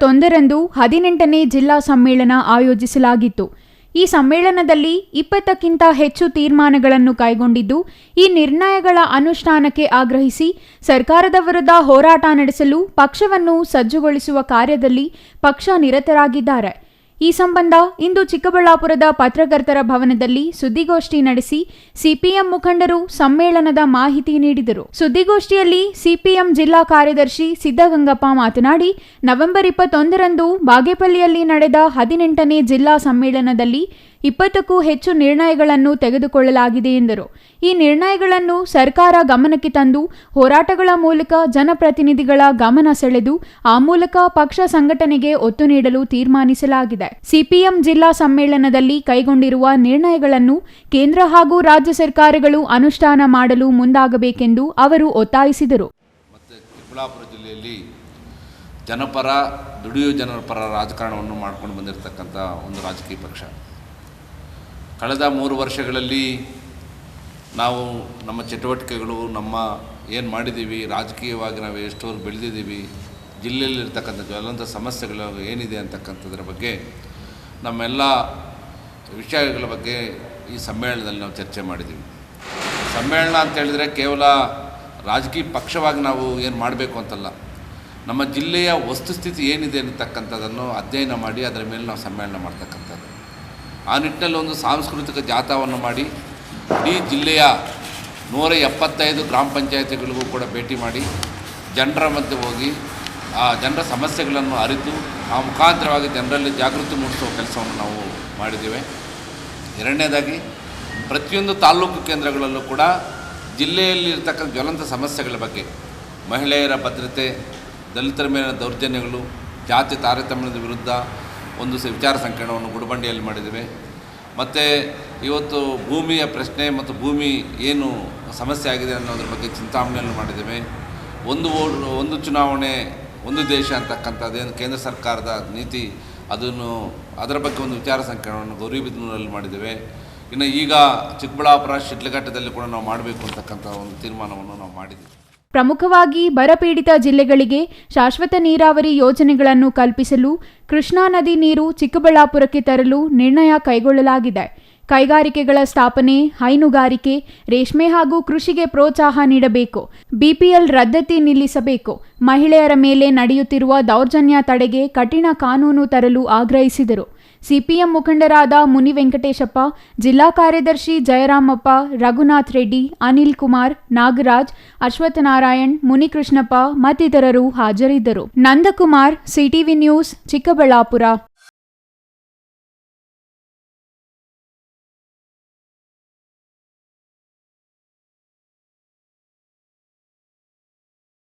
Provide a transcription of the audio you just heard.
ತೊಂದರಂದು ಹದಿನೆಂಟನೇ ಜಿಲ್ಲಾ ಸಮ್ಮೇಳನ ಆಯೋಜಿಸಲಾಗಿತ್ತು. ಈ ಸಮ್ಮೇಳನದಲ್ಲಿ ಇಪ್ಪತ್ತಕ್ಕಿಂತ ಹೆಚ್ಚು ತೀರ್ಮಾನಗಳನ್ನು ಕೈಗೊಂಡಿದ್ದು, ಈ ನಿರ್ಣಯಗಳ ಅನುಷ್ಠಾನಕ್ಕೆ ಆಗ್ರಹಿಸಿ, ಸರ್ಕಾರದ ವಿರುದ್ಧ ಹೋರಾಟ ನಡೆಸಲು ಪಕ್ಷವನ್ನು ಸಜ್ಜುಗೊಳಿಸುವ ಕಾರ್ಯದಲ್ಲಿ ಪಕ್ಷ ನಿರತರಾಗಿದ್ದಾರೆ. ಈ ಸಂಬಂಧ ಇಂದು ಚಿಕ್ಕಬಳ್ಳಾಪುರದ ಪತ್ರಕರ್ತರ ಭವನದಲ್ಲಿ ಸುದ್ದಿಗೋಷ್ಠಿ ನಡೆಸಿ ಸಿಪಿಎಂ ಮುಖಂಡರು ಸಮ್ಮೇಳನದ ಮಾಹಿತಿ ನೀಡಿದರು. ಸುದ್ದಿಗೋಷ್ಠಿಯಲ್ಲಿ ಸಿಪಿಎಂ ಜಿಲ್ಲಾ ಕಾರ್ಯದರ್ಶಿ ಸಿದ್ದಗಂಗಪ್ಪ ಮಾತನಾಡಿ, ನವೆಂಬರ್ ಇಪ್ಪತ್ತೊಂದರಂದು ಬಾಗೇಪಲ್ಲಿಯಲ್ಲಿ ನಡೆದ ಹದಿನೆಂಟನೇ ಜಿಲ್ಲಾ ಸಮ್ಮೇಳನದಲ್ಲಿ ಇಪ್ಪತ್ತಕ್ಕೂ ಹೆಚ್ಚು ನಿರ್ಣಯಗಳನ್ನು ತೆಗೆದುಕೊಳ್ಳಲಾಗಿದೆ ಎಂದರು. ಈ ನಿರ್ಣಯಗಳನ್ನು ಸರ್ಕಾರ ಗಮನಕ್ಕೆ ತಂದು ಹೋರಾಟಗಳ ಮೂಲಕ ಜನಪ್ರತಿನಿಧಿಗಳ ಗಮನ ಸೆಳೆದು ಆ ಮೂಲಕ ಪಕ್ಷ ಸಂಘಟನೆಗೆ ಒತ್ತು ನೀಡಲು ತೀರ್ಮಾನಿಸಲಾಗಿದೆ. ಸಿಪಿಎಂ ಜಿಲ್ಲಾ ಸಮ್ಮೇಳನದಲ್ಲಿ ಕೈಗೊಂಡಿರುವ ನಿರ್ಣಯಗಳನ್ನು ಕೇಂದ್ರ ಹಾಗೂ ರಾಜ್ಯ ಸರ್ಕಾರಗಳು ಅನುಷ್ಠಾನ ಮಾಡಲು ಮುಂದಾಗಬೇಕೆಂದು ಅವರು ಒತ್ತಾಯಿಸಿದರು. ಜನಪರ ದುಡಿಯುವ ಜನರ ಪರ ರಾಜಕಾರಣವನ್ನು ಮಾಡ್ಕೊಂಡು ಬಂದಿರತಕ್ಕಂಥ ಒಂದು ರಾಜಕೀಯ ಪಕ್ಷ. ಕಳೆದ ಮೂರು ವರ್ಷಗಳಲ್ಲಿ ನಾವು ನಮ್ಮ ಚಟುವಟಿಕೆಗಳು, ನಮ್ಮ ಏನು ಮಾಡಿದ್ದೀವಿ, ರಾಜಕೀಯವಾಗಿ ನಾವು ಎಷ್ಟೋರು ಬೆಳೆದಿದ್ದೀವಿ ಜಿಲ್ಲೆಯಲ್ಲಿರ್ತಕ್ಕಂಥ ಜ್ವಲಂತ ಸಮಸ್ಯೆಗಳು ಏನಿದೆ ಅಂತಕ್ಕಂಥದ್ರ ಬಗ್ಗೆ, ನಮ್ಮೆಲ್ಲ ವಿಷಯಗಳ ಬಗ್ಗೆ ಈ ಸಮ್ಮೇಳನದಲ್ಲಿ ನಾವು ಚರ್ಚೆ ಮಾಡಿದ್ದೀವಿ. ಸಮ್ಮೇಳನ ಅಂತ ಹೇಳಿದರೆ ಕೇವಲ ರಾಜಕೀಯ ಪಕ್ಷವಾಗಿ ನಾವು ಏನು ಮಾಡಬೇಕು ಅಂತಲ್ಲ, ನಮ್ಮ ಜಿಲ್ಲೆಯ ವಸ್ತುಸ್ಥಿತಿ ಏನಿದೆ ಅನ್ನತಕ್ಕಂಥದ್ದನ್ನು ಅಧ್ಯಯನ ಮಾಡಿ ಅದರ ಮೇಲೆ ನಾವು ಸಮ್ಮೇಳನ ಮಾಡ್ತಕ್ಕಂಥದ್ದು. ಆ ನಿಟ್ಟಿನಲ್ಲಿ ಒಂದು ಸಾಂಸ್ಕೃತಿಕ ಜಾಥಾವನ್ನು ಮಾಡಿ ಇಡೀ ಜಿಲ್ಲೆಯ ನೂರ ಎಪ್ಪತ್ತೈದು ಗ್ರಾಮ ಪಂಚಾಯತಿಗಳಿಗೂ ಕೂಡ ಭೇಟಿ ಮಾಡಿ ಜನರ ಮಧ್ಯೆ ಹೋಗಿ ಆ ಜನರ ಸಮಸ್ಯೆಗಳನ್ನು ಅರಿತು, ಆ ಮುಖಾಂತರವಾಗಿ ಜನರಲ್ಲಿ ಜಾಗೃತಿ ಮೂಡಿಸುವ ಕೆಲಸವನ್ನು ನಾವು ಮಾಡಿದ್ದೇವೆ. ಎರಡನೇದಾಗಿ, ಪ್ರತಿಯೊಂದು ತಾಲ್ಲೂಕು ಕೇಂದ್ರಗಳಲ್ಲೂ ಕೂಡ ಜಿಲ್ಲೆಯಲ್ಲಿರ್ತಕ್ಕಂಥ ಜ್ವಲಂತ ಸಮಸ್ಯೆಗಳ ಬಗ್ಗೆ ಮಹಿಳೆಯರ ಭದ್ರತೆ, ದಲಿತರ ಮೇಲಿನ ದೌರ್ಜನ್ಯಗಳು, ಜಾತಿ ತಾರತಮ್ಯದ ವಿರುದ್ಧ ಒಂದು ವಿಚಾರ ಸಂಕಿರಣವನ್ನು ಗುಡಬಂಡಿಯಲ್ಲಿ ಮಾಡಿದ್ದೇವೆ. ಮತ್ತು ಇವತ್ತು ಭೂಮಿಯ ಪ್ರಶ್ನೆ ಮತ್ತು ಭೂಮಿ ಏನು ಸಮಸ್ಯೆ ಆಗಿದೆ ಅನ್ನೋದ್ರ ಬಗ್ಗೆ ಚಿಂತಾಮಣೆಯಲ್ಲಿ ಮಾಡಿದ್ದೇವೆ. ಒಂದು ಒಂದು ಚುನಾವಣೆ, ಒಂದು ದೇಶ ಅಂತಕ್ಕಂಥದ್ದೇನು ಕೇಂದ್ರ ಸರ್ಕಾರದ ನೀತಿ, ಅದನ್ನು ಅದರ ಬಗ್ಗೆ ಒಂದು ವಿಚಾರ ಸಂಕಿರಣವನ್ನು ಗೌರಿಬಿದನೂರಲ್ಲಿ ಮಾಡಿದ್ದೇವೆ. ಇನ್ನು ಈಗ ಚಿಕ್ಕಬಳ್ಳಾಪುರ, ಶಿಡ್ಲಘಟ್ಟದಲ್ಲಿ ಕೂಡ ನಾವು ಮಾಡಬೇಕು ಅಂತಕ್ಕಂಥ ಒಂದು ತೀರ್ಮಾನವನ್ನು ನಾವು ಮಾಡಿದ್ದೀವಿ. ಪ್ರಮುಖವಾಗಿ ಬರಪೀಡಿತ ಜಿಲ್ಲೆಗಳಿಗೆ ಶಾಶ್ವತ ನೀರಾವರಿ ಯೋಜನೆಗಳನ್ನು ಕಲ್ಪಿಸಲು ಕೃಷ್ಣಾ ನದಿ ನೀರು ಚಿಕ್ಕಬಳ್ಳಾಪುರಕ್ಕೆ ತರಲು ನಿರ್ಣಯ ಕೈಗೊಳ್ಳಲಾಗಿದೆ. ಕೈಗಾರಿಕೆಗಳ ಸ್ಥಾಪನೆ, ಹೈನುಗಾರಿಕೆ, ರೇಷ್ಮೆ ಹಾಗೂ ಕೃಷಿಗೆ ಪ್ರೋತ್ಸಾಹ ನೀಡಬೇಕು. ಬಿಪಿಎಲ್ ರದ್ದತಿ ನಿಲ್ಲಿಸಬೇಕು. ಮಹಿಳೆಯರ ಮೇಲೆ ನಡೆಯುತ್ತಿರುವ ದೌರ್ಜನ್ಯ ತಡೆಗೆ ಕಠಿಣ ಕಾನೂನು ತರಲು ಆಗ್ರಹಿಸಿದರು. ಸಿಪಿಎಂ ಮುಖಂಡರಾದ ಮುನಿ ವೆಂಕಟೇಶಪ್ಪ ಜಿಲ್ಲಾ ಕಾರ್ಯದರ್ಶಿ ಜಯರಾಮಪ್ಪ, ರಘುನಾಥ್ ರೆಡ್ಡಿ, ಅನಿಲ್ ಕುಮಾರ್, ನಾಗರಾಜ್, ಅಶ್ವತ್ಥನಾರಾಯಣ್, ಮುನಿಕೃಷ್ಣಪ್ಪ ಮತ್ತಿತರರು ಹಾಜರಿದ್ದರು. Nandakumar, CTV news, Chikkaballapura.